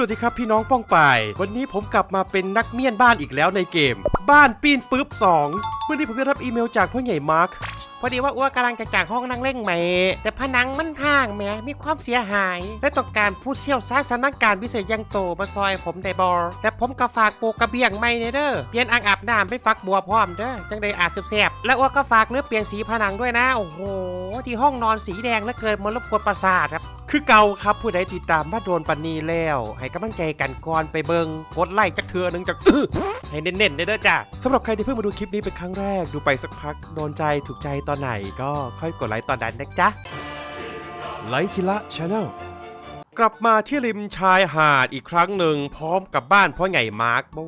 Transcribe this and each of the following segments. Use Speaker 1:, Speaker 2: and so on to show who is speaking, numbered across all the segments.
Speaker 1: วัสดีครับพี่น้องป้องปาย วันนี้ผมกลับมาเป็นนักเมียนบ้านอีกแล้วในเกม บ้านปีนปึ๊บ 2 เมื่อนี้ผมได้รับอีเมลจากพ่อใหญ่มาร์ค
Speaker 2: พอดีว่าอ้วกำลังจะจากห้องนั่งเล่งใหม่ แต่ผนังมันห่างแหมมีความเสียหาย และต้องการผู้เชี่ยวชาญสำนักการพิเศษอยังโตมาซอยผมได้บอแต่ผมก็ฝากปลูกกระเบียงใหม่เนเด้อเปลี่ยนอ่างอาบน้ำเป็นฟักบัวพร้อมเด้อจังได้อาบแซ่บๆและอ้วกก็ฝากเนื้อเปลี่ยนสีผนังด้วยนะ โอ้โห ที่ห้องนอนสีแดงแล้วเกิดมารบกวนประสาทครับ
Speaker 1: คือเก่าครับผู้ใดติดตามมาโดนปันนีแล้ว ให้กำลังใจกันก่อนไปเบิงกดไลค์จักเทือหนึงจากอื้อให้เน้นๆเด้อจ้าสำหรับใครที่เพิ่งมาดูคลิปนี้เป็นครั้งแรกดูไปสักพักโดนใจถูกใจตอนไหนก็ค่อยกดไลค์ตอนนั้นนะจ๊ะไลค์คิละชาแนลกลับมาที่ริมชายหาดอีกครั้งหนึ่งพร้อมกับบ้านพ่อใหญ่มาร์คโอ้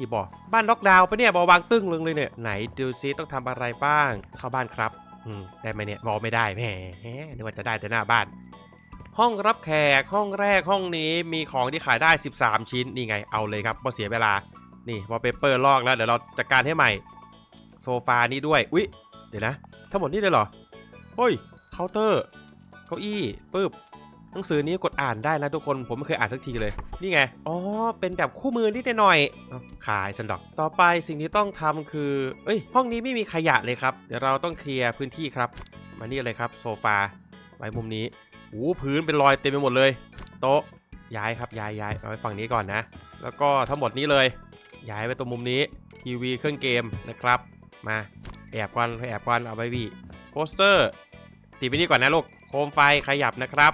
Speaker 1: ดีบอกบ้านล็อกดาวน์ปะเนี่ยบอวางตึ้งลึงเลยเนี่ยไหนดูซิต้องทำอะไรบ้างเข้าบ้านครับอืมได้ไหมเนี่ยบอกไม่ได้แหมนึกว่าจะได้แต่หน้าบ้าน ห้องรับแขกห้องแรกห้องนี้มีของที่ขายได้ 13 ชิ้นนี่ไงเอาเลยครับพอเสียเวลานี่วอลเปเปอร์ลอกแล้วเดี๋ยวเราจัดการให้ใหม่ โซฟานี่ด้วยอุ๊ย เดี๋ยวนะ ทั้งหมดนี่เลยเหรอเฮ้ยเคาน์เตอร์เก้าอี้ปึ๊บหนังสือนี้กดอ่านได้นะทุกคนผมไม่เคยอ่านสักทีเลย นี่ไง อ๋อ เป็นแบบคู่มือนิดหน่อย ขายสันดอก ต่อไปสิ่งที่ต้องทำคือ เอ้ย ห้องนี้ไม่มีขยะเลยครับ เดี๋ยวเราต้องเคลียร์พื้นที่ครับ มานี่เลยครับโซฟา ไว้มุมนี้โอ้พื้นเป็นรอยเต็มไปหมดเลย โต๊ะ ย้ายครับ ย้ายย้ายเอาไว้ฝั่งนี้ก่อนนะ แล้วก็ทั้งหมดนี้เลย ย้ายไปตรงมุมนี้ ทีวีเครื่องเกมนะครับ มา แอบก่อนแอบก่อนเอาไว้พี่โปสเตอร์ติดไปนี่ก่อนนะลูกโคมไฟขยับนะครับ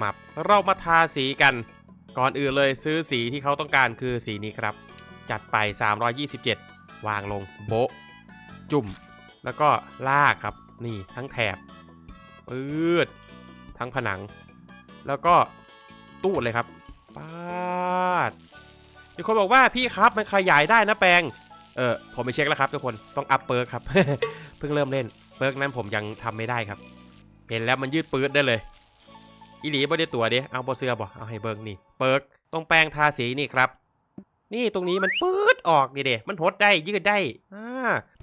Speaker 1: มับเรามาทาสีกัน ก่อนอื่นเลยซื้อสีที่เขาต้องการคือสีนี้ครับ จัดไป 327 วางลงโบะจุ่ม แล้วก็ลากครับนี่ทั้งแถบปืดทั้งผนัง แล้วก็ตู้เลยครับปาดมีคนบอกว่าพี่ครับมันขยายได้นะแปลง เออผมไปเช็คแล้วครับทุกคนต้องอัพเปิร์กครับ เพิ่งเริ่มเล่นเปิร์กนั้นผมยังทำไม่ได้ครับ เห็นแล้วมันยืดปืดได้เลยอีหลีบ่ได้ตัวเด้เอาบอเสือบ่เอาให้เบิร์กนี่เปิร์กต้องแปลงทาสีนี่ครับ นี่ตรงนี้มันปืดออกนี่เด้มันหดได้ยืดได้อ่า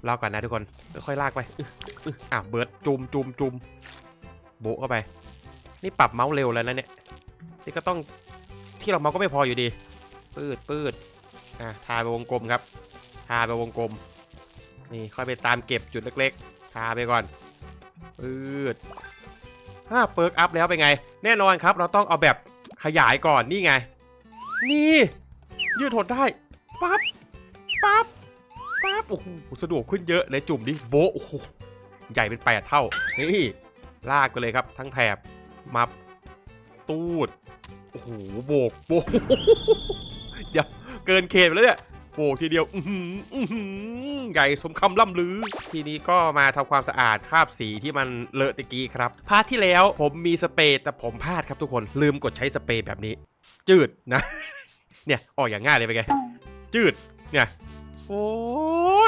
Speaker 1: รอก่อนนะทุกคนค่อยลากไปอะเบิร์ดจุมจุมจุมโบเข้าไป นี่ปรับเมาส์เร็วแล้วนะเนี่ยนี่ก็ต้องที่เราเมาส์ก็ไม่พออยู่ดีปืดปืดอะทาไปวงกลมครับ ทาไปวงกลม นี่ค่อยไปตามเก็บจุดเล็กๆทาไปก่อนปืดถ้าเปิร์กอัพแล้วเป็นไง แน่นอนครับเราต้องเอาแบบขยายก่อนนี่ไง นี่ ยืดหดได้ปั๊บปั๊บปั๊บโอ้โหสะดวกขึ้นเยอะเลยจุ่มดิโบโอ้โหใหญ่เป็นแปดเท่า นี่ ลากไปเลยครับ ทั้งแถบมับตูดโอ้โหโบกโบกเดี๋ยวเกินเขตไปแล้วเนี่ย โบกทีเดียวอื้อหืออื้อหือใหญ่สมคำล่ำลือ ทีนี้ก็มาทำความสะอาดคราบสีที่มันเลอะตะกี้ครับ พาร์ทที่แล้วผมมีสเปรย์แต่ผมพลาดครับทุกคนลืมกดใช้สเปรย์แบบนี้ จืดนะ เนี่ยออกอย่างง่ายเลยไปนไง จืดเนี่ยโอ้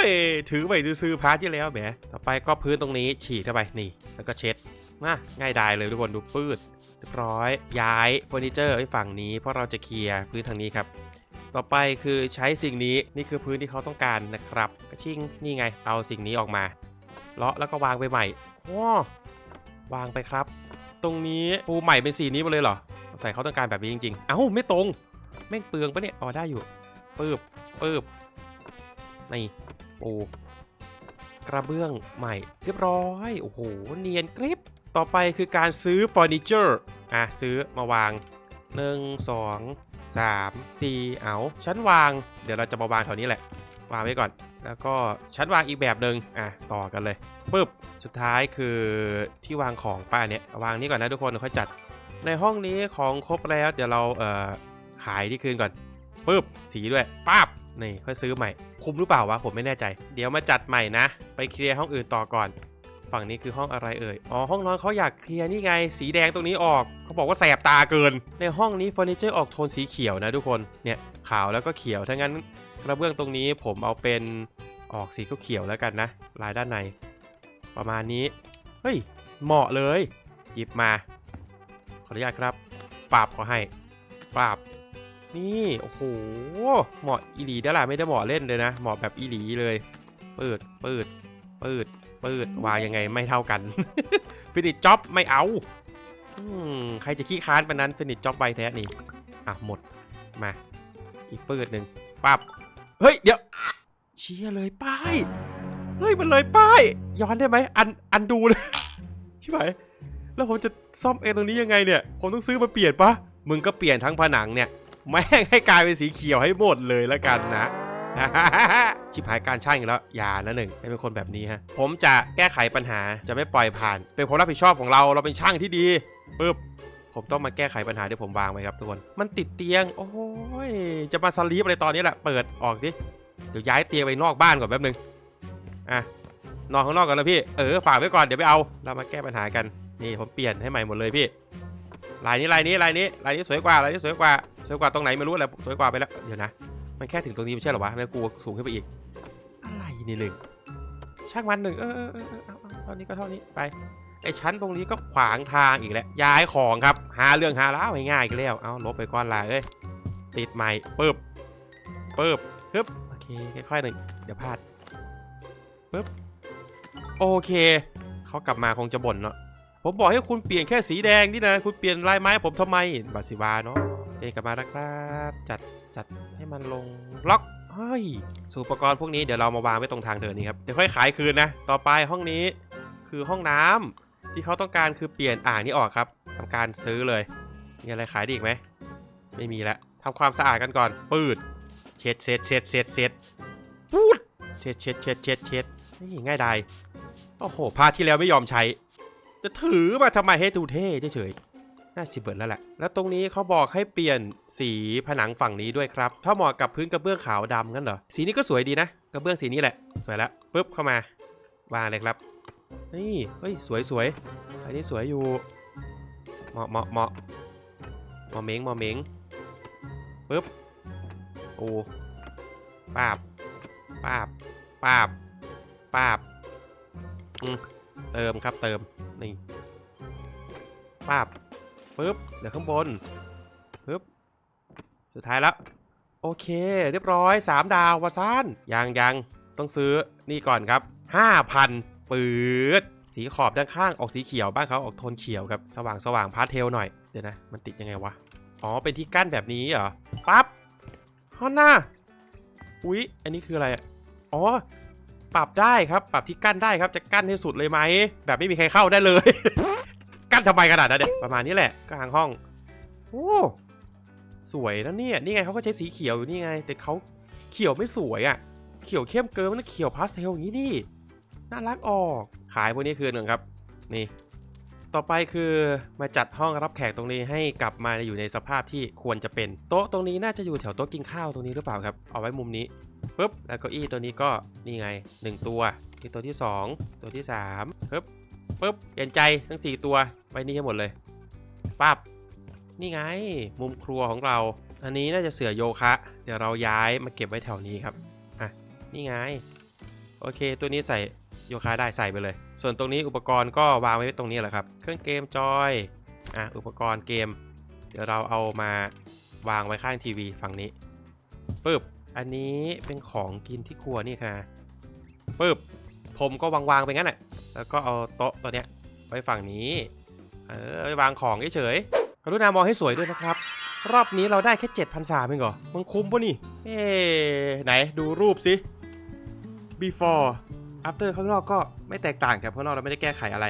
Speaker 1: ยถือไปซื้อพาร์ทที่แล้วแหมต่อไปก็พื้นตรงนี้ฉีดเข้าไปนี่ แล้วก็เช็ดมาง่ายดายเลยทุกคนดูปืดเรียบร้อยย้ายเฟอร์นิเจอร์ไว้ฝั่งนี้เพราะเราจะเคลียร์พื้นทางนี้ครับ ต่อไปคือใช้สิ่งนี้นี่คือพื้นที่เขาต้องการนะครับกระชิ่งนี่ไง เอาสิ่งนี้ออกมาเลาะแล้วก็วางไปใหม่ว้าวางไปครับ ตรงนี้ปูใหม่เป็นสีนี้หมาเลยเหรอ ใส่เขาต้องการแบบนี้จริงๆ เอ้าไม่ตรงแม่งเปลืองปะเนี่ยอ๋อได้อยู่ปืบปืบนี่ปูกระเบื้องใหม่ เรียบร้อยโอ้โหเนียนกริบต่อไปคือการซื้อเฟอร์นิเจอร์อะซื้อมาวาง 1 2 3 4 เอาชั้นวาง เดี๋ยวเราจะมาวางแถวนี้แหละ วางไว้ก่อน แล้วก็ชั้นวางอีกแบบหนึ่งอะต่อกันเลยปึ๊บสุดท้ายคือที่วางของป้าเนี่ยวางนี้ก่อนนะทุกคนค่อยจัด ในห้องนี้ของครบแล้ว เดี๋ยวเราเอ่อขายที่คืนก่อนปึ๊บสีด้วยป๊าบนี่ค่อยซื้อใหม่ คุ้มหรือเปล่าวะผมไม่แน่ใจ เดี๋ยวมาจัดใหม่นะ ไปเคลียร์ห้องอื่นต่อก่อน ฝั่งนี้คือห้องอะไรเอ่ย อ๋อ ห้องนอนเขาอยากเคลียร์นี่ไง สีแดงตรงนี้ออก เขาบอกว่าแสบตาเกิน ในห้องนี้เฟอร์นิเจอร์ออกโทนสีเขียวนะทุกคน เนี่ยขาวแล้วก็เขียว ถ้างั้นกระเบื้องตรงนี้ผมเอาเป็นออกสีเขียวแล้วกันนะ ลายด้านใน ประมาณนี้ เฮ้ย เหมาะเลย หยิบมา ขออนุญาตครับ ปราบขอให้ ปราบ นี่ โอ้โห เหมาะอีหลีได้ละไม่ได้เหมาะเล่นเลยนะ เหมาะแบบอีหลีเลย เปืดปืดปืด ปืดวางยังไงไม่เท่ากันฟินิชจ็อบไม่เอาอมใครจะขี้ค้านปนนั้นฟินิชจ็อบใบแท้นี่อะหมดมาอีกปืดหนึ่งปั๊บเฮ้ยเดี๋ยวเชียเลยป้ายเฮ้ยมันเลยป้ายย้อนได้ไหมอันอันดูเลยใชิบหายแล้วผมจะซ่อมเองตรงนี้ยังไงเนี่ยผมต้องซื้อมาเปลี่ยนปะมึงก็เปลี่ยนทั้งผนังเนี่ยแม่งให้กลายเป็นสีเขียวให้หมดเลยแล้วกันนะ ชิบหายการช่างอีกแล้วอย่านะหนึ่งเป็นคนแบบนี้ฮะ ผมจะแก้ไขปัญหาจะไม่ปล่อยผ่าน เป็นความรับผิดชอบของเราเราเป็นช่างที่ดีปึ๊บผมต้องมาแก้ไขปัญหาที่ผมวางไว้ครับทุกคน มันติดเตียง โอ้ย จะมาสลีปอะไรตอนนี้แหละ เปิดออกดิ เดี๋ยวย้ายเตียงไปนอกบ้านก่อนแป๊บนึง อะ นอนข้างนอกก่อนนะพี่ เออ ฝากไว้ก่อน เดี๋ยวไปเอา เรามาแก้ปัญหากัน นี่ผมเปลี่ยนให้ใหม่หมดเลยพี่ ลายนี้ลายนี้ลายนี้ลายนี้สวยกว่าลายนี้สวยกว่า สวยกว่าตรงไหนไม่รู้แหละ สวยกว่าไปแล้ว เดี๋ยวนะ มันแค่ถึงตรงนี้ไม่ใช่หรอวะแม่กูสูงขึ้นไปอีก อะไรนี่หนึ่งช่างมันหนึ่งเออเออเออเท่านี้ก็เท่านี้ไปไอชั้นตรงนี้ก็ขวางทางอีกแล้วย้ายของครับหาเรื่องหาแล้วง่ายๆอีกแล้วเอาลบไปก้อนละเอ้ยติดใหม่ปึ๊บปึ๊บปึ๊บโอเคค่อยๆหนึ่งเดี๋ยวพลาดปึ๊บโอเคเขากลับมาคงจะบ่นเนาะผมบอกให้คุณเปลี่ยนแค่สีแดงนี่นะ คุณเปลี่ยนลายไม้ผมทำไมบาสิวาเนาะ เอกลับมาแล้วครับ จัดจัดให้มันลงล็อกเฮ้ยสูอุปกรณ์พวกนี้เดี๋ยวเรามาวางไว้ตรงทางเดินนี้ครับเดี๋ยวค่อยขายคืนนะต่อไปห้องนี้คือห้องน้ำที่เขาต้องการคือเปลี่ยนอ่างนี้ออกครับทำการซื้อเลยมีอะไรขายดีอีกไหมไม่มีแล้วทำความสะอาดกันก่อน ปืดเช็ดเช็ดเช็ดเช็ดเช็ดปูดเช็ดเช็ดเช็ดเช็ดเช็ดนี่ง่ายดายโอ้โหพาที่แล้วไม่ยอมใช้ จะถือมาทำไมให้ดูเท่เฉย น่าสิเบิดแล้วแหละ แล้วตรงนี้เขาบอกให้เปลี่ยนสีผนังฝั่งนี้ด้วยครับ ถ้าเหมาะกับพื้นกระเบื้องขาวดำงั้นเหรอ สีนี้ก็สวยดีนะ กระเบื้องสีนี้แหละ สวยแล้วปุ๊บเข้ามาวางเลยครับ นี่ เฮ้ย สวยสวยอันนี้สวยอยู่ เหมาะเหมาะเหมาะเหมาะเม้งเหมาะเม้งปุ๊บ โอ้ปาบปาบปาบปาบอืมเติมครับเติม นี่ปาบ ปุ๊บเดี๋ยวข้างบนปุ๊บสุดท้ายแล้วโอเค เรียบร้อย 3 ดาววาซานยังยังต้องซื้อนี่ก่อนครับ 5,000 ปืดสีขอบด้านข้างออกสีเขียวบ้านเขาออกโทนเขียวครับสว่างสว่างพาสเทลหน่อย เดี๋ยวนะ มันติดยังไงวะ อ๋อ เป็นที่กั้นแบบนี้เหรอปั๊บฮอนน่าอุ๊ย อันนี้คืออะไรอะอ๋อปรับได้ครับ ปรับที่กั้นได้ครับ จะกั้นให้สุดเลยไหม แบบไม่มีใครเข้าได้เลย กั้นทำไมขนาดนั้นเนี่ยประมาณนี้แหละกลางห้องโอ้สวยนะเนี่ยนี่ไงเขาก็ใช้สีเขียวอยู่นี่ไง แต่เขาเขียวไม่สวยอะ่ะ เขียวเข้มเกินมันต้องเขียวพาสเทลอย่างนี้ดิน่ารักออกขายพวกนี้คืนหนึ่งครับ นี่ ต่อไปคือมาจัดห้องรับแขกตรงนี้ให้กลับมาอยู่ในสภาพที่ควรจะเป็นโต๊ะตรงนี้น่าจะอยู่แถวโต๊ะกินข้าวตรงนี้หรือเปล่าครับเอาไว้มุมนี้ปุ๊บแล้วเก้าอี้ตัวนี้ก็นี่ไง 1 ตัวที่ตัวที่ 2 ตัวที่3ปึ๊บ ปึ๊บเปลี่ยนใจทั้ง 4 ตัวไว้นี่ให้หมดเลยปั๊บนี่ไง มุมครัวของเรา อันนี้น่าจะเสือโยคะ เดี๋ยวเราย้ายมาเก็บไว้แถวนี้ครับอะนี่ไง โอเค ตัวนี้ใส่โยคะได้ใส่ไปเลย ส่วนตรงนี้อุปกรณ์ก็วางไว้ตรงนี้แหละครับ เครื่องเกมจอยอะอุปกรณ์เกม เดี๋ยวเราเอามาวางไว้ข้างทีวีฝั่งนี้ปึ๊บอันนี้เป็นของกินที่ครัวนี่ค่ะปึ๊บ ผมก็วางๆไปงั้นแหละแล้วก็เอาโต๊ะตัวเนี้ยไว้ฝั่งนี้ เออไว้วางของเฉยๆกรุณามองให้สวยด้วยนะครับ รอบนี้เราได้แค่7 0 0 3เองเหรอมันคุ้มปะนี่ เอ๊ไหนดูรูปสิ before after ข้างนอกก็ไม่แตกต่างครับข้างนอกเราไม่ได้แก้ไขอะไร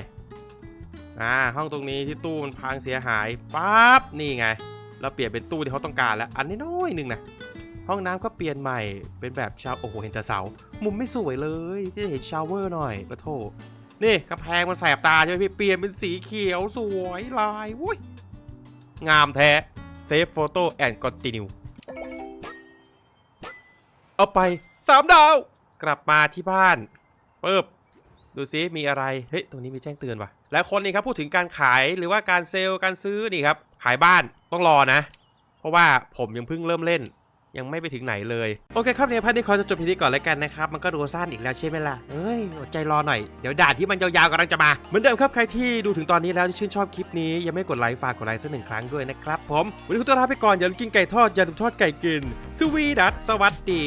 Speaker 1: อ่าห้องตรงนี้ที่ตู้มันพังเสียหายปั๊บนี่ไง เราเปลี่ยนเป็นตู้ที่เขาต้องการแล้ว อันนี้น้อยหนึ่งนะ ห้องน้ำก็เปลี่ยนใหม่เป็นแบบชาวโอ้โหเห็นแต่เสา มุมไม่สวยเลยที่จะเห็นชาวเวอร์หน่อยปะโถนี่กระแพงมันแสบตาใช่ไหมพี่เปลี่ยนเป็นสีเขียวสวยลายวุ้ยงามแท้เซฟโฟโต้แอนด์คอนติเนียเอาไป3ดาว กลับมาที่บ้านปึ๊บดูซิมีอะไร เฮ้ย ตรงนี้มีแจ้งเตือนว่ะและคนนี้ครับพูดถึงการขายหรือว่าการเซลล์การซื้อนี่ครับ ขายบ้านต้องรอนะ เพราะว่าผมยังเพิ่งเริ่มเล่น ยังไม่ไปถึงไหนเลย โอเคครับเนี่ยพันนี้ขอจะจบพีนี้ก่อนแล้วกันนะครับ มันก็ดูสั้นอีกแล้วใช่ไหมล่ะเอ้ยอดใจรอหน่อย เดี๋ยวด่านที่มันยาวๆกำลังจะมา เหมือนเดิมครับใครที่ดูถึงตอนนี้แล้วที่ชื่นชอบคลิปนี้ยังไม่กดไลค์ฝากกดไลค์สักหนึ่งครั้งด้วยนะครับผมวันนี้คุณตัวลาไปก่อนอย่าลืมกินไก่ทอดอย่าลืมทอดไก่กินสวีดัสสวัสดี